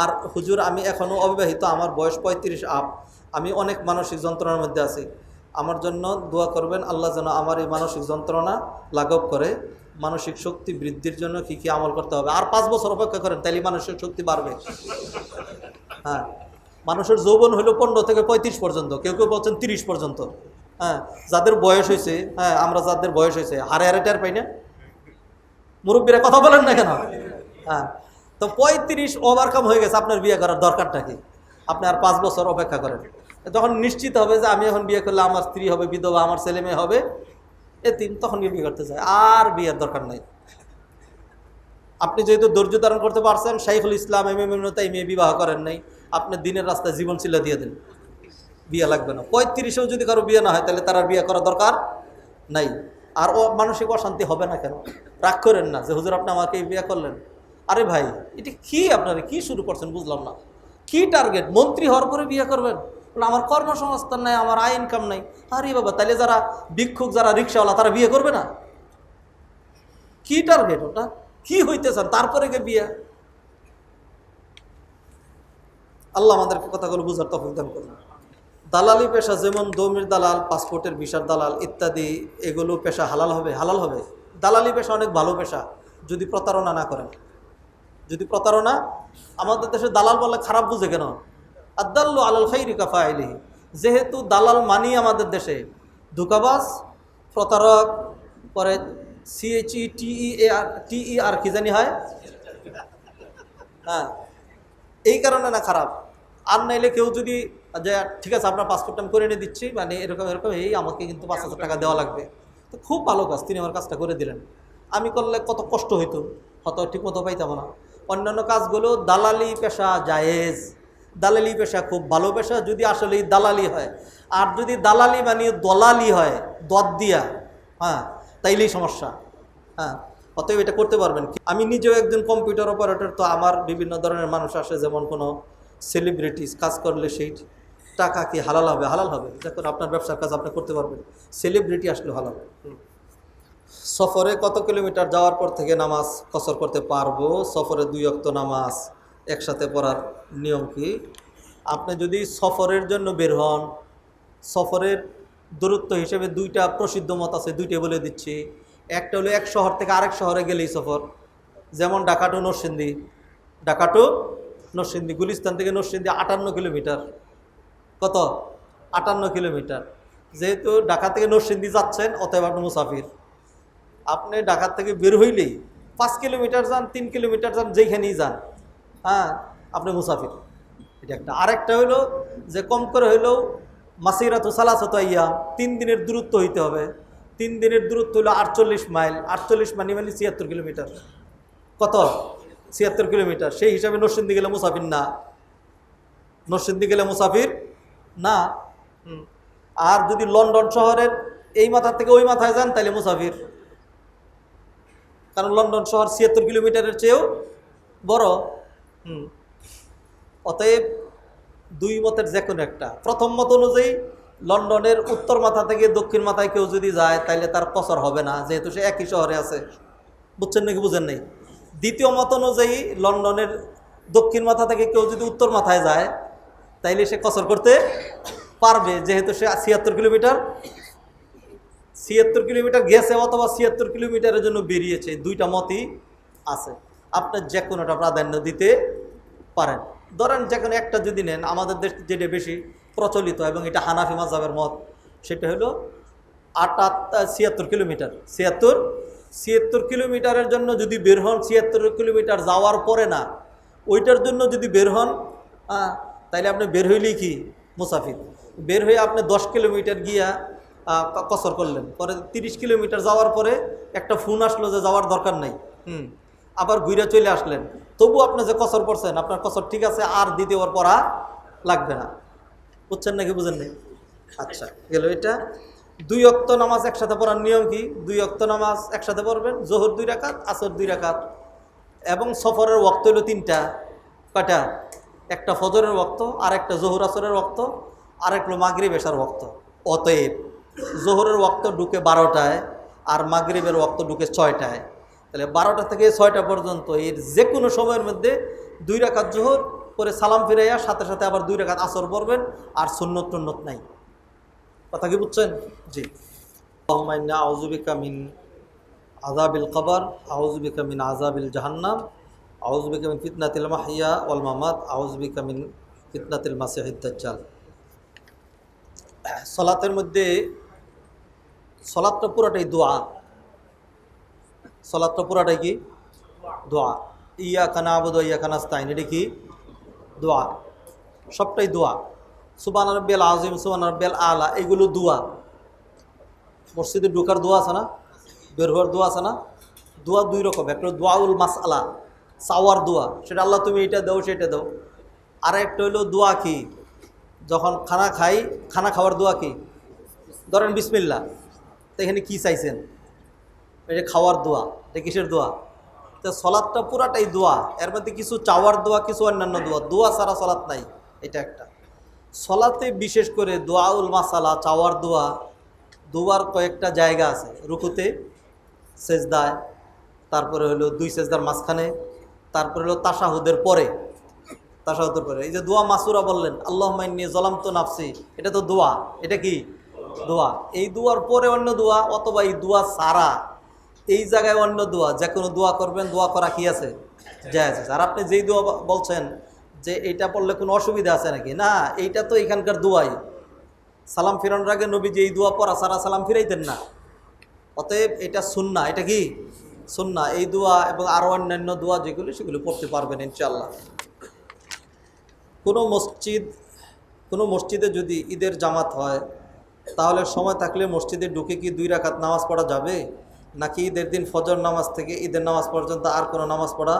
আর হুজুর, আমি এখনও অবিবাহিত, আমার বয়স পঁয়ত্রিশ আপ। আমি অনেক মানসিক যন্ত্রণার মধ্যে আছি। আমার জন্য দোয়া করবেন, আল্লাহ যেন আমার এই মানসিক যন্ত্রণা লাঘব করে। মানসিক শক্তি বৃদ্ধির জন্য কি কি আমল করতে হবে। আর পাঁচ বছর অপেক্ষা করেন, তাইলে মানসিক শক্তি বাড়বে। হ্যাঁ মানুষের যৌবন হলো পনেরো থেকে পঁয়ত্রিশ পর্যন্ত, কেউ কেউ বলছেন তিরিশ পর্যন্ত। হ্যাঁ যাদের বয়স হয়েছে হ্যাঁ আমরা যাদের বয়স হয়েছে হারে হারে টের পাই না। মুরব্বীরা কথা বলেন না কেন? হ্যাঁ তো পঁয়ত্রিশ ওভারকাম হয়ে গেছে আপনার বিয়ে করার দরকারটা কি? আপনি আর পাঁচ বছর অপেক্ষা করেন। তখন নিশ্চিত হবে যে আমি এখন বিয়ে করলে আমার স্ত্রী হবে, বিধবা, আমার ছেলে মেয়ে হবে। এ তিন তখন বিয়ে করতে চায়। আর বিয়ের দরকার নাই। আপনি যেহেতু ধৈর্য ধারণ করতে পারছেন, শাইখুল ইসলাম, এম এম তাই মেয়ে বিবাহ করেন নাই। আপনি দিনের রাস্তায় জীবন ছিল দিয়ে দেন। বিয়ে লাগবে না। পঁয়ত্রিশেও যদি কারও বিয়ে না হয়, তাহলে তার আর বিয়ে করা দরকার নাই। আর ও মানসিক অশান্তি হবে না কেন? রাগ করেন না যে, হুজুর, আপনি আমাকে বিয়ে করলেন। আরে ভাই, এটা কি আপনারা কি শুরু করছেন বুঝলাম না। কি টার্গেট মন্ত্রী হওয়ার পরে বিয়ে করবেন? আমার কর্মসংস্থান নাই, আমার আয় ইনকাম নাই। আরে বাবা তাহলে যারা ভিক্ষুক, যারা রিক্সাওয়ালা, তারা বিয়ে করবে না? কি টার্গেট ওটা? কি হইতে চান তারপরে গে বিয়ে? আল্লাহ আমাদেরকে কথাগুলো বুঝার তফিক দান করুন। দালালি পেশা যেমন দমির দালাল, পাসপোর্টের ভিসার দালাল ইত্যাদি, এগুলো পেশা হালাল হবে? হালাল হবে। দালালি পেশা অনেক ভালো পেশা, যদি প্রতারণা না করেন। যদি প্রতারণা, আমাদের দেশে দালাল বলে খারাপ বুঝে কেন? আদাল্লু আলাল খাইরি কাফা আইলিহি যেহেতু দালাল মানি আমাদের দেশে, ধোকাবাজ, প্রতারক, পরে সিএইচই টিই এ আর টিই আর কি জানি হয়? হ্যাঁ এই কারণে না খারাপ। আর নাইলে কেউ যদি যে ঠিক আছে, আপনার পাসপোর্ট আমি করে এনে দিচ্ছি মানে এরকম এরকম, এই আমাকে কিন্তু পাঁচ হাজার টাকা দেওয়া লাগবে। তো খুব ভালো কাজ, তিনি আমার কাজটা করে দিলেন। আমি করলে কত কষ্ট হইতো, হয়তো ঠিক মতো পাইতাম না। অন্যান্য কাজগুলো দালালি পেশা জায়েজ। দালালি পেশা খুব ভালো পেশা, যদি আসলে দালালি হয়। আর যদি দালালি মানে দলালি হয়, দদ দিয়া হ্যাঁ তাইলেই সমস্যা হ্যাঁ। অতএব এটা করতে পারবেন কি? আমি নিজেও একজন কম্পিউটার অপারেটর তো আমার বিভিন্ন ধরনের মানুষ আসে, যেমন কোনো সেলিব্রিটিস কাজ করলে সেই টাকা কি হালাল হবে? হালাল হবে। দেখুন, আপনার ব্যবসার কাজ আপনি করতে পারবেন। সেলিব্রিটি আসলে হালাল। সফরে কত কিলোমিটার যাওয়ার পর থেকে নামাজ কসর করতে পারব? সফরে দুই অক্ত নামাজ একসাথে পড়ার নিয়ম কি? আপনি যদি সফরের জন্য বের হন, সফরের দূরত্ব হিসেবে দুইটা প্রসিদ্ধ মত আছে, দুইটাই বলে দিচ্ছি। একটা হলো এক শহর থেকে আরেক শহরে গেলেই সফর। যেমন ঢাকা টু নরসিংদী। ঢাকা টু নরসিংদী, গুলিস্তান থেকে নরসিংদী আটান্ন কিলোমিটার। কত? আটান্ন কিলোমিটার। যেহেতু ঢাকা থেকে নরসিংদী যাচ্ছেন, অতএব আপনি মুসাফির। আপনি ঢাকার থেকে বের হইলেই পাঁচ কিলোমিটার যান, তিন কিলোমিটার যান যেখানেই যান। হ্যাঁ আপনি মুসাফির। এটা একটা। আরেকটা হইল যে কম করে হইলেও মাসিরাত সালাসত ইয়াম তিন দিনের দূরত্ব হইতে হবে। তিন দিনের দূরত্ব হলো আটচল্লিশ মাইল। আটচল্লিশ মানে মানে ছিয়াত্তর কিলোমিটার। কত? ছিয়াত্তর কিলোমিটার। সেই হিসাবে নরসিংদী গেলে মুসাফির না। নরসিংদী গেলে মুসাফির না। আর যদি লন্ডন শহরের এই মাথা থেকে ওই মাথায় যান তাহলে মুসাফির। কারণ লন্ডন শহর ছিয়াত্তর কিলোমিটারের চেয়েও বড়। হুম। অতএব দুই মতের যে কোনো একটা। প্রথম মত অনুযায়ী লন্ডনের উত্তর মাথা থেকে দক্ষিণ মাথায় কেউ যদি যায় তাহলে তার কসর হবে না, যেহেতু সে একই শহরে আছে। বুঝছেন নাকি বুঝেন নেই? দ্বিতীয় মত অনুযায়ী লন্ডনের দক্ষিণ মাথা থেকে কেউ যদি উত্তর মাথায় যায়, তাইলে সে কসর করতে পারবে, যেহেতু সে ছিয়াত্তর কিলোমিটার ছিয়াত্তর কিলোমিটার গেছে অথবা ছিয়াত্তর কিলোমিটারের জন্য বেরিয়েছে দুইটা মতই আছে। আপনার যে কোনোটা প্রাধান্য দিতে পারেন। ধরেন যে কোনো একটা যদি নেন, আমাদের দেশ যেটা বেশি প্রচলিত এবং এটা হানাফি মাজাবের মত, সেটা হলো আটাত্তর ছিয়াত্তর কিলোমিটার। ছিয়াত্তর ছিয়াত্তর কিলোমিটারের জন্য যদি বের হন, ছিয়াত্তর কিলোমিটার যাওয়ার পরে না, ওইটার জন্য যদি বের হন তাইলে আপনি বের হইলেই কি? মুসাফির। বের হয়ে আপনি দশ কিলোমিটার গিয়া কসর করলেন। পরে তিরিশ কিলোমিটার যাওয়ার পরে একটা ফোন আসলো যে যাওয়ার দরকার নাই। হুম, আবার ঘুরে চলে আসলেন। তবু আপনি যে কসর করছেন, আপনার কসর ঠিক আছে, আর দ্বিতীয়বার পড়া লাগবে না। বুঝছেন নাকি বুঝেন নাই? আচ্ছা গেল এটা। দুই অক্ত নামাজ একসাথে পড়ার নিয়ম কি? দুই অক্ত নামাজ একসাথে পড়বেন, জোহর দুই রাকাত, আসর দুই রাকাত। এবং সফরের ওক্ত হলো তিনটা। কয়টা? একটা ফজরের ওক্ত আর একটা জোহর আসরের ওক্ত আর একটা মাগরি বেশার ওক্ত অতএব জোহরের ওক্ত ঢুকে বারোটায় আর মাগরিবের ওক্ত ঢুকে ছয়টায়। তাহলে বারোটা থেকে ছয়টা পর্যন্ত এর যে কোনো সময়ের মধ্যে দুই রাকাত জোহর পরে সালাম ফিরাইয়া সাথে সাথে আবার দুই রেখাত আসর পড়বেন আর সুন্নত টুন্নত নাই। কথা কি বুঝছেন? জি। আল্লাহুম্মা আউজুবিকা মিন আজাবিল কবর আউজুবিকা মিন আজাবিল জাহান্নাম আউজুবিকা মিন ফিতনাতিল মাহিয়া ওয়াল মামাত আউজুবিকা মিন ফিতনাতিল মাসিহিদ দাজ্জাল। সলাতের মধ্যে সলাতটা পুরোটাই দোয়া। সলাতটা পুরোটাই কি? দোয়া। ইয়া কানা আবুদ ইয়া কানাস্তাইন এটা কি? দোয়া। সবটাই দোয়া। সুবান রব্বেল আজিম সুবান রব্বেল আলা, এগুলো দোয়া। মসজিদে ঢুকার দোয়া আছে না? বের হওয়ার দোয়া আছে না? দোয়া দুই রকম। একটা দোয়াউল মাস আলা চাওয়ার দোয়া। সেটা আল্লাহ তুমি এটা দাও, সেটা দাও। আর একটা হইল দোয়া কি? যখন খানা খাই, খানা খাওয়ার দোয়া কি? ধরেন বিসমিল্লা তো এখানে কী চাইছেন? এটা খাওয়ার দোয়া, এটা কিসের দোয়া? তো সলাদটা পুরাটাই দোয়া, এর মধ্যে কিছু চাওয়ার দোয়া, কিছু অন্যান্য দোয়া দোয়া ছাড়া সলাদ নাই, এটা একটা। সলাতে বিশেষ করে দোয়াউল মাসালা, চাওয়ার দোয়া, দোয়ার কয়েকটা জায়গা আছে, রুকুতে, সেজদায়, তারপরে হলো দুই সেজদার মাঝখানে, তারপরে হলো তাসাহুদের পরে তাসাহুদের পরে। এই যে দোয়া মাসুরা বললেন আল্লাহ মাইনি জলাম তো নাফসি এটা তো দোয়া, এটা কি? দোয়া। এই দোয়ার পরে অন্য দোয়া অথবা এই দোয়া সারা এই জায়গায় অন্য দোয়া, যে কোনো দোয়া করবেন, দোয়া করা কি আছে? জায়েজ আছে। আর আপনি যেই দোয়া বলছেন যে এইটা পড়লে কোনো অসুবিধা আছে নাকি? না, এইটা তো এখানকার দোয়াই। সালাম ফিরানোর আগে নবী যে এই দোয়া পড়া সারা সালাম ফিরাইতেন না। অতএব এটা সুন্না। এটা কি? সুন্না। এই দোয়া এবং আরও অন্যান্য দোয়া যেগুলো, সেগুলো পড়তে পারবেন ইনশাল্লাহ কোনো মসজিদ, কোনো মসজিদে যদি ঈদের জামাত হয় তাহলে সময় থাকলে মসজিদে ঢুকে কি দুই রাকাত নামাজ পড়া যাবে? নাকি ঈদের দিন ফজর নামাজ থেকে ঈদের নামাজ পর্যন্ত আর কোনো নামাজ পড়া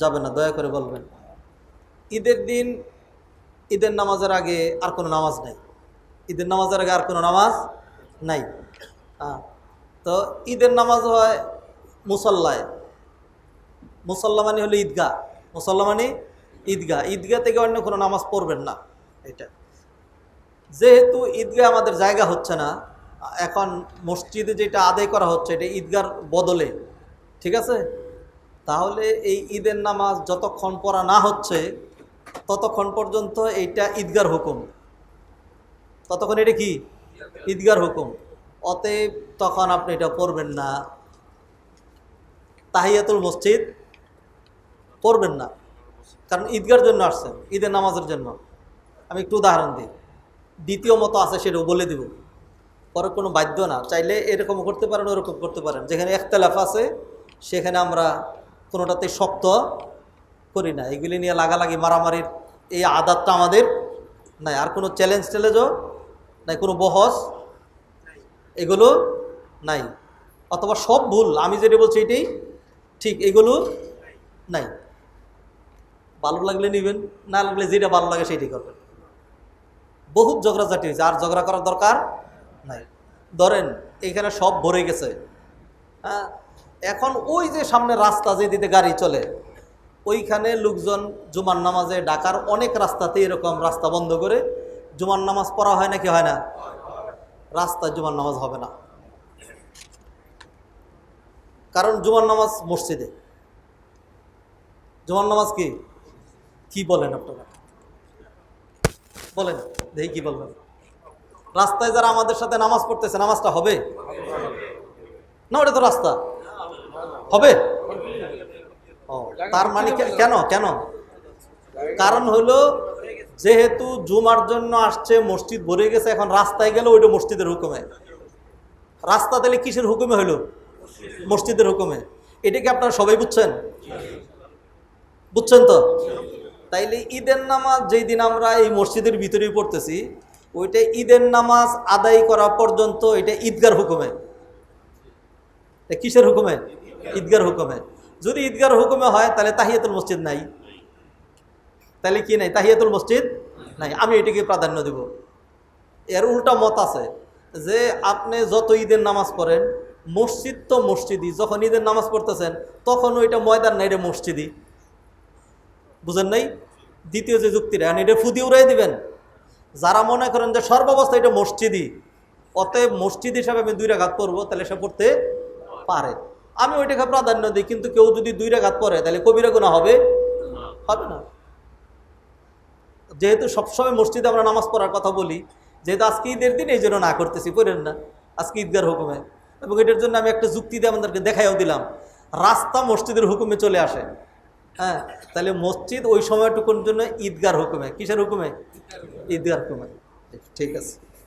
যাবে না? দয়া করে বলবেন। ঈদের দিন ঈদের নামাজের আগে আর কোনো নামাজ নাই। ঈদের নামাজের আগে আর কোনো নামাজ নাই। হ্যাঁ তো ঈদের নামাজ হয় মুসল্লায়। মুসল্লা মানে হলো ঈদগাহ। মুসল্লা মানে ঈদগাহ। ঈদগাহ থেকে অন্য কোনো নামাজ পড়বেন না। এটা। যেহেতু ঈদগাহ আমাদের জায়গা হচ্ছে না, এখন মসজিদে যেটা আদায় করা হচ্ছে, এটা ঈদগার বদলে, ঠিক আছে? তাহলে এই ঈদের নামাজ যতক্ষণ পড়া না হচ্ছে, ততক্ষণ পর্যন্ত এইটা ঈদগার হুকুম। ততক্ষণ এটা কি? ঈদগার হুকুম। অতএব তখন আপনি এটা পড়বেন না। তাহিয়াতুল মসজিদ পড়বেন না। কারণ ঈদগার জন্য আসছেন, ঈদের নামাজের জন্য। আমি একটু উদাহরণ দিই। দ্বিতীয় মতো আছে সেটাও বলে দিব। পরে কোনো বাধ্য না, চাইলে এরকম করতে পারেন, ওরকম করতে পারেন। যেখানে একতলাফ আছে, সেখানে আমরা কোনোটাতে শক্ত করি না। এগুলি নিয়ে লাগালাগি, মারামারির এই আদাতটা আমাদের নাই। আর কোনো চ্যালেঞ্জ ট্যালেঞ্জও নাই, কোনো বহস এগুলো নাই। অথবা সব ভুল, আমি যেটা বলছি এটাই ঠিক, এগুলো নাই। ভালো লাগলে নেবেন, না লাগলে যেটা ভালো লাগে সেটাই করবেন। বহুত ঝগড়াঝাটি হয়েছে, আর ঝগড়া করার দরকার নাই। ধরেন, এখানে সব ভরে গেছে। হ্যাঁ এখন ওই যে সামনে রাস্তা যে দিতে গাড়ি চলে, ওইখানে লোকজন জুমার নামাজে ডাকার অনেক রাস্তাতে এরকম রাস্তা বন্ধ করে জুমার নামাজ পড়া হয় নাকি হয় না? রাস্তায় জুমার নামাজ হবে না। কারণ জুমার নামাজ মসজিদে। জুমার নামাজ কি? কি বলেন আপনারা? বলেন, দেখি কি বলবেন। রাস্তায় যারা আমাদের সাথে নামাজ পড়তেছে, নামাজটা হবে? না, ওটা তো রাস্তা। হবে? ও, তার মানে কেন কেন? কারণ হলো, যেহেতু জুমার জন্য আসছে, মসজিদ ভরে গেছে, এখন রাস্তায় গেলে ওইটা মসজিদের হুকুমে। রাস্তা তাহলে কিসের হুকুমে হলো? মসজিদের হুকুমে। এটা কি আপনারা সবাই বুঝছেন? বুঝছেন তো? তাইলে ঈদের নামাজ যেই দিন আমরা এই মসজিদের ভিতরেই পড়তেছি, ওইটা ঈদের নামাজ আদায় করা পর্যন্ত এটা ঈদগার হুকুমে। এটা কিসের হুকুমে? ঈদগার হুকুমে। যদি ঈদগার হুকুমে হয়, তাহলে তাহিয়াতুল মসজিদ নাই। তাহলে কি নাই? তাহিয়াতুল মসজিদ নাই। আমি এটাকে প্রাধান্য দেব। এর উল্টা মত আছে যে, আপনি যত ঈদের নামাজ পড়েন, মসজিদ তো মসজিদই। যখন ঈদের নামাজ পড়তেছেন, তখন ওইটা ময়দান নাই রে মসজিদই। বুঝেন নাই? দ্বিতীয় যে যুক্তিটা মানে এটা ফুদি উড়াই দিবেন। যারা মনে করেন যে সর্বাবস্থা এটা মসজিদই, অতএব মসজিদ হিসাবে আমি দুইটা ঘাত পড়ব, তাহলে সে পড়তে পারে। আমি ওইটাকে প্রাধান্য দিই, কিন্তু কেউ যদি দুইটা ঘাত পড়ে, তাহলে কবিরা গুণা হবে? হবে না। যেহেতু সবসময় মসজিদে আমরা নামাজ পড়ার কথা বলি, যেহেতু আজকে ঈদের দিন, এই জন্য না করতেছি করেন না। আজকে ঈদগার হুকুমে। এবং এটার জন্য আমি একটা যুক্তি দিয়ে আমাদেরকে দেখাইও দিলাম, রাস্তা মসজিদের হুকুমে চলে আসে। হ্যাঁ তাহলে মসজিদ ওই সময়টুকুর জন্য ঈদগার হুকুমে কিসের হুকুমে? ঈদগার হুকুমে। ঠিক আছে।